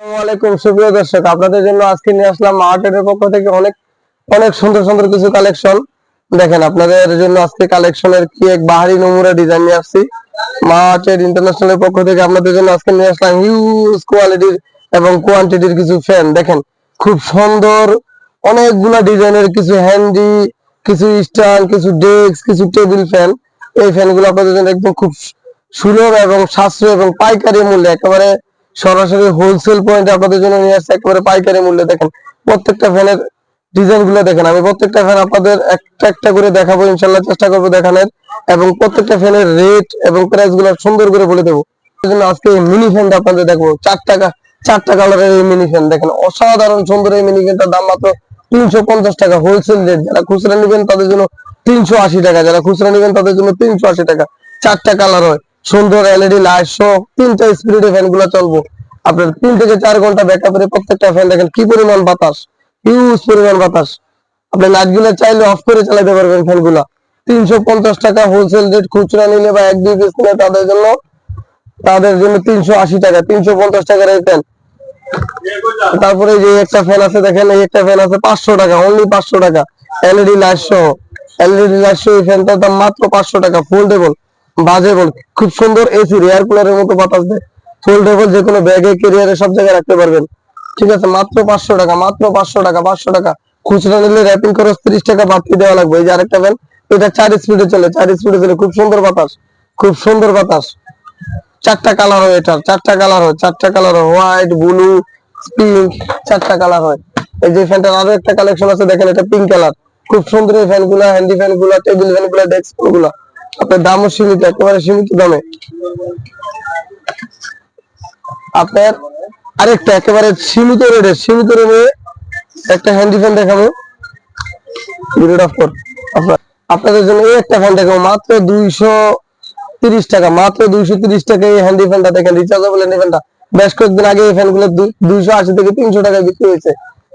আসসালামু আলাইকুম সুপ্রিয় দর্শক, আপনাদের জন্য আজকে নিয়ে আসলাম মার্কেটের পক্ষ থেকে অনেক অনেক সুন্দর সুন্দর কিছু কালেকশন দেখেন, আপনাদের জন্য আজকে কালেকশনের কি এক বাহারি ডিজাইন নিয়ে আসছি। মার্কেট ইন্টারন্যাশনালের পক্ষ থেকে আপনাদের জন্য আজকে নিয়ে আসলাম হিউজ কোয়ালিটির এবং কোয়ান্টিটির কিছু ফ্যান দেখেন, খুব সুন্দর, অনেকগুলা ডিজাইনের কিছু হ্যান্ডি কিছু স্ট্যান্ড কিছু ডেস্ক কিছু টেবিল ফ্যান এই ফ্যানগুলো আপনাদের জন্য একদম খুব সুলভ এবং সাশ্রয় এবং পাইকারি মূল্যে, একেবারে সরাসরি হোলসেল পয়েন্টে আপনাদের জন্য নিয়ে আসছে, একেবারে পাইকারি মূল্যে দেখেন। প্রত্যেকটা ফ্যানের ডিজাইনগুলো দেখেন। আমি প্রত্যেকটা ফ্যান আপনাদের একটা একটা করে দেখাবো ইনশাল্লাহ চেষ্টা করব দেখানোর। এবং প্রত্যেকটা ফ্যানের রেট এবং প্রাইসগুলো সুন্দর করে বলে দেবো। এই জন্য আজকে মিনি ফ্যানটা আপনাদের দেখব। চার টাকা চারটা কালারের এই মিনি ফ্যান দেখেন, অসাধারণ সুন্দর এই মিনি ফ্যানটার দাম মাত্র তিনশো পঞ্চাশ টাকা হোলসেল রেট যারা খুচরা নেবেন তাদের জন্য তিনশো আশি টাকা, যারা খুচরা নেবেন তাদের জন্য তিনশো আশি টাকা। চারটা কালার হয়। সুন্দর এলইডি লাইট সহ তিনটা স্পিডে ফ্যানগুলো চলবো। আপনার তিন থেকে চার ঘণ্টা ব্যাকআপের প্রত্যেকটা ফ্যান দেখেন কি পরিমাণ বাতাস। হিউজ পরিমাণ বাতাস। আপনি লাইটগুলো চাইলে অফ করে চালাতে পারবেন ফ্যানগুলা। তিনশো পঞ্চাশ টাকা হোলসেল রেট খুচরা নিলে বা এক দুই পিস নিলে তাদের জন্য তাদের জন্য তিনশো আশি টাকা, তিনশো পঞ্চাশ টাকার এই ফ্যান তারপরে যে একটা ফ্যান আছে, দেখেন এই একটা ফ্যান আছে পাঁচশো টাকা অনলি পাঁচশো টাকা। এলইডি লাইট সহ এলইডি লাইট সহ এই ফ্যানটার দাম মাত্র পাঁচশো টাকা ফোল্ডেবল বাজেবল খুব সুন্দর এসি এয়ার কুলারের মতো বাতাস দেয়। ফোল্ডেবল যে কোনো ব্যাগে ক্যারিয়ারে সব জায়গায় রাখতে পারবেন। ঠিক আছে, মাত্র পাঁচশো টাকা, মাত্র পাঁচশো টাকা পাঁচশো টাকা। খুচরা নিলে র্যাপিং খরচ তিরিশ টাকা বাড়তি দেওয়া লাগবে। এই যে আরেকটা ফ্যান এটা চার স্পিডে চলে, চার স্পিডে চলে। খুব সুন্দর বাতাস, খুব সুন্দর বাতাস। চারটা কালার হয় এটার, চারটা কালার হয়, চারটা কালার হয়। হোয়াইট ব্লু পিঙ্ক চারটা কালার হয়। এই যে ফ্যানটার আরও একটা কালেকশন আছে, দেখেন এটা পিঙ্ক কালার খুব সুন্দর এই ফ্যানগুলা হ্যান্ডি ফ্যানগুলা টেবিল ফ্যানগুলা ডেস্কগুলা। আপনার দামও সীমিত, একেবারে সীমিত দামে। আপনার আরেকটা একেবারে সীমিত রেটে সীমিত রেটে একটা হ্যান্ডি ফ্যান দেখাবো। আপনাদের জন্য একটা ফ্যান দেখাবো, মাত্র দুইশো তিরিশ টাকা, মাত্র দুইশো তিরিশ টাকা এই হ্যান্ডি ফ্যানটা দেখেন রিচার্জেবল হ্যান্ডি ফ্যানটা। বেশ কয়েকদিন আগে এই ফ্যানগুলো দুইশো আশি থেকে তিনশো টাকায় বিক্রি হয়েছে।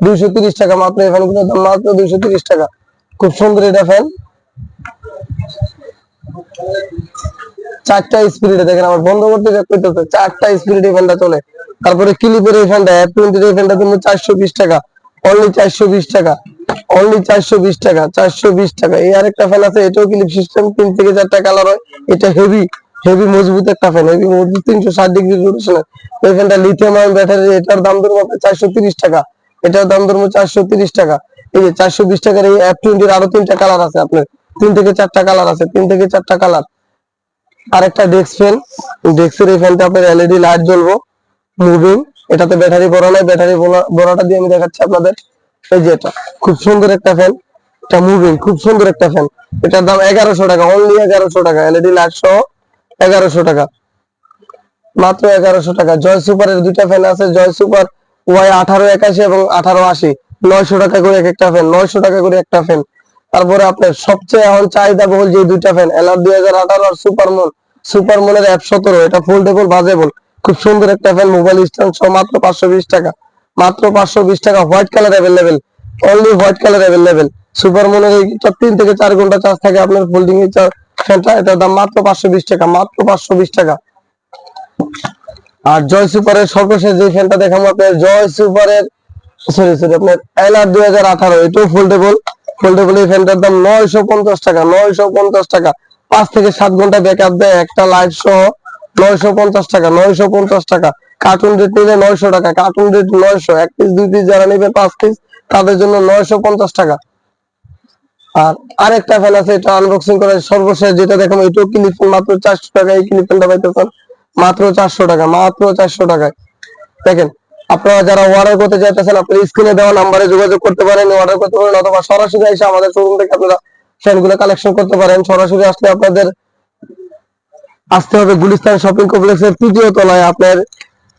দুইশো তিরিশ টাকা মাত্র এই ফ্যানগুলোর দাম, মাত্র দুইশো তিরিশ টাকা। খুব সুন্দর এটা ফ্যান। চারটা স্পিরিটে দেখেন, আমার বন্ধ করতে যা করতেছে চারটা স্পিরিটে চলে। তারপরে অ্যাপ টোয়েন্টির তুমি চারশো বিশ টাকা। অনলি চারশো বিশ টাকা। অনলি চারশো বিশ টাকা, চারশো বিশ টাকা। এই আরেকটা ফ্যান আছে, এটাও সিস্টেম তিন থেকে চারটা কালার হয়। এটা হেভি হেভি মজবুত একটা ফ্যান হেভি মজবুত, তিনশো ষাট ডিগ্রি এই ফ্যানটা লিথিয়াম আয়ন ব্যাটারি এটার দাম ধরবো চারশো তিরিশ টাকা। এটার দাম ধরবো চারশো তিরিশ টাকা। এই যে চারশো বিশ টাকার এই অ্যাপ টোয়েন্টির আরও তিনটা কালার আছে আপনার। তিন থেকে চারটা কালার আছে, তিন থেকে চারটা কালার আরেকটা ডেস্ক ফ্যান ডেস্কের এই ফ্যানটা আপনার এলইডি লাইট জ্বলবো মুভিং এটাতে ব্যাটারি বড় নাই ব্যাটারি বড়টা দিয়ে আমি দেখাচ্ছি আপনাদের। এই যে এটা, খুব সুন্দর একটা ফ্যান এটা মুভিং খুব সুন্দর একটা ফ্যান এটার দাম এগারোশো টাকা অনলি এগারোশো টাকা এলইডি লাইট সহ এগারোশো টাকা। মাত্র এগারোশো টাকা। জয় সুপারের দুইটা ফ্যান আছে, জয় সুপার ওয়াই আঠারো একাশি এবং আঠারো আশি। নয়শো টাকা করে এক একটা ফ্যান নয়শো টাকা করে একটা ফ্যান তারপরে আপনার সবচেয়ে এখন চাহিদা বহুল যে দুইটা ফ্যান এলআর দুই হাজার আঠারো আর সুপারমন সুপারমনের অ্যাপ সতেরো, এটা ফোল্ডেবল বাজেবল। খুব সুন্দর একটা ফ্যান মোবাইল স্ট্যান্ড সহ মাত্র পাঁচশো বিশ টাকা। মাত্র পাঁচশো বিশ টাকা white colour available only white colour available সুপারমনের তিন থেকে চার ঘণ্টা চার্জ থাকে আপনার ফোল্ডিং এর ফ্যানটা এটার দাম মাত্র পাঁচশো বিশ টাকা, মাত্র পাঁচশো বিশ টাকা। আর জয় সুপারের সর্বশেষ যে ফ্যানটা দেখাবো আপনার জয় সুপারের সরি সরি আপনার এলআর দুই হাজার আঠারো, এটাও ফোল্ডেবল ফোল্ডেবল এই ফ্যানটার দাম নয়শো পঞ্চাশ টাকা, নয়শো পঞ্চাশ টাকা। পাঁচ থেকে সাত ঘণ্টা ব্যাকআপ দেয় একটা লাইট সহ নয়শো পঞ্চাশ টাকা, নয়শো পঞ্চাশ টাকা। কার্টুন রেট নিলে নয়শো টাকা কার্টুন রেট নয়শো, এক পিস দুই পিস যারা নেবে পাঁচ পিস তাদের জন্য নয়শো পঞ্চাশ টাকা। আর আরেকটা ফ্যান আছে, এটা আনবক্সিং করে সর্বশেষ, যেটা দেখো, এটাও ফ্যান মাত্র চারশো টাকা এই ফ্যানটা পাইতেছেন। মাত্র চারশো টাকা, মাত্র চারশো টাকায়। দেখেন আপনারা যারা অর্ডার করতে চাইতেছেন আপনার স্ক্রিনে দেওয়া নাম্বারে যোগাযোগ করতে পারেন অর্ডার করতে পারেন, অথবা সরাসরি এসে আমাদের শোরুম থেকে আপনারা ফ্যানগুলো কালেকশন করতে পারেন। সরাসরি আসলে আপনাদের আসতে হবে গুলিস্তান শপিং কমপ্লেক্সের তৃতীয় তলায় আপনার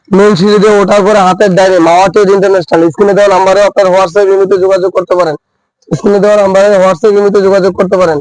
মেন সিঁড়িতে ওঠার পরে হাতের ডাইনে মাওয়াটেড ইন্টারন্যাশনাল স্ক্রিনে দেওয়া নাম্বারে আপনার হোয়াটসঅ্যাপ ইমেতে যোগাযোগ করতে পারেন। স্ক্রিনে দেওয়া নাম্বারে হোয়াটসঅ্যাপ ইমেতে যোগাযোগ করতে পারেন।